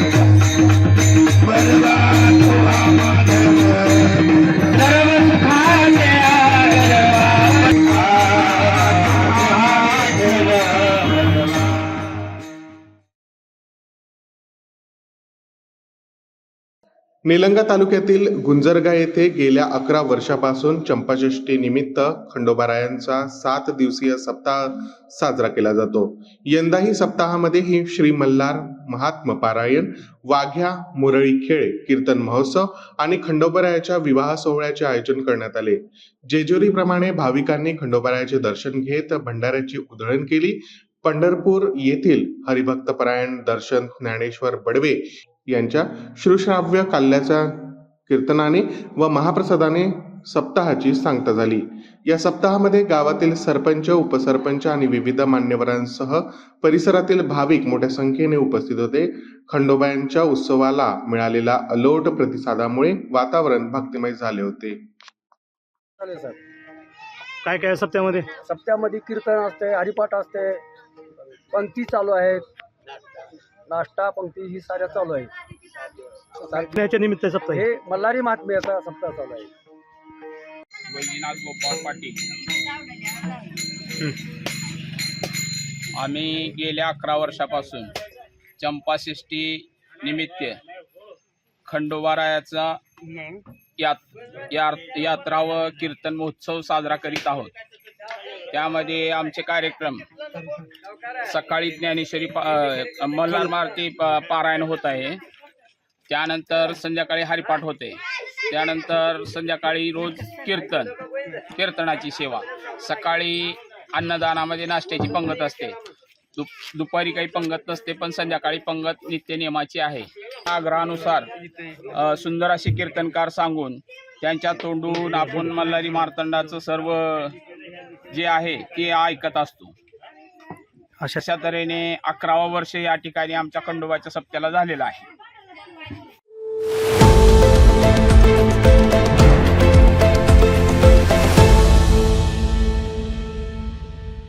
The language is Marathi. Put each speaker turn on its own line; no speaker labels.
Yeah.
निलंगा तालुक्यातील गुंजरगा येथे गेल्या अकरा वर्षापासून चंपाषष्ठी निमित्त खंडोबारायांचा सात दिवसीय सप्ताह साजरा केला जातो. यंदाही सप्ताहामध्ये ही श्री मल्हार महात्म पारायण वाघ्या मुरळी खेळ कीर्तन महोत्सव आणि खंडोबारायाच्या विवाह सोहळ्याचे आयोजन करण्यात आले. जेजुरीप्रमाणे भाविकांनी खंडोबारायाचे दर्शन घेत भंडाऱ्याची उधळण केली. पंढरपूर येथील हरिभक्तपरायण दर्शन ज्ञानेश्वर बडवे यांच्या श्रुश्राव्य काल्याच्या कीर्तनाने व महाप्रसादाने सप्ताहाची सांगता झाली. या सप्ताहामध्ये गावातील सरपंच उपसरपंच आणि विविध मान्यवरांसह परिसरातील भाविक मोठ्या संख्येने उपस्थित होते. खंडोबायांच्या उत्सवाला मिळालेला अलोट प्रतिसादामुळे वातावरण भक्तिमय झाले होते.
चालेल सर.
काय काय सप्त्यामध्ये
सप्त्यामध्ये कीर्तन असते हरिपाठ असते पंक्ती चालू आहेत. नाश्ता पंक्ती ही साऱ्या चालू आहे
याच्या निमित्त सप्ताह.
हे मल्हारी महात्म्याचा सप्ताह चालू आहे.
वैजनाथ गोपाळ पाटील. आम्ही गेल्या अकरा वर्षापासून चंपाषष्ठी निमित्त खंडोबारायाचा यात यार- यात्रा व कीर्तन महोत्सव साजरा करीत आहोत. त्यामध्ये आमचे कार्यक्रम सकाळी ज्ञानेश्वरी पा मल्हार मारुती पारायण होत आहे. त्यानंतर संध्याकाळी हरिपाठ होते. त्यानंतर संध्याकाळी रोज कीर्तन कीर्तनाची सेवा. सकाळी अन्नदानामध्ये नाश्त्याची पंगत असते. दुप दुपारी काही पंगत नसते पण संध्याकाळी पंगत नित्य नियमाची आहे. आग्रहानुसार सुंदर असे कीर्तनकार सांगून त्यांच्या तोंडून आपण मल्हारी मार्तंडाचं सर्व जे आहे ते ऐकत असतो. अशा तऱ्हेने अकरावा वर्ष या ठिकाणी आमच्या खंडोबाच्या सप्त्याला झालेला आहे.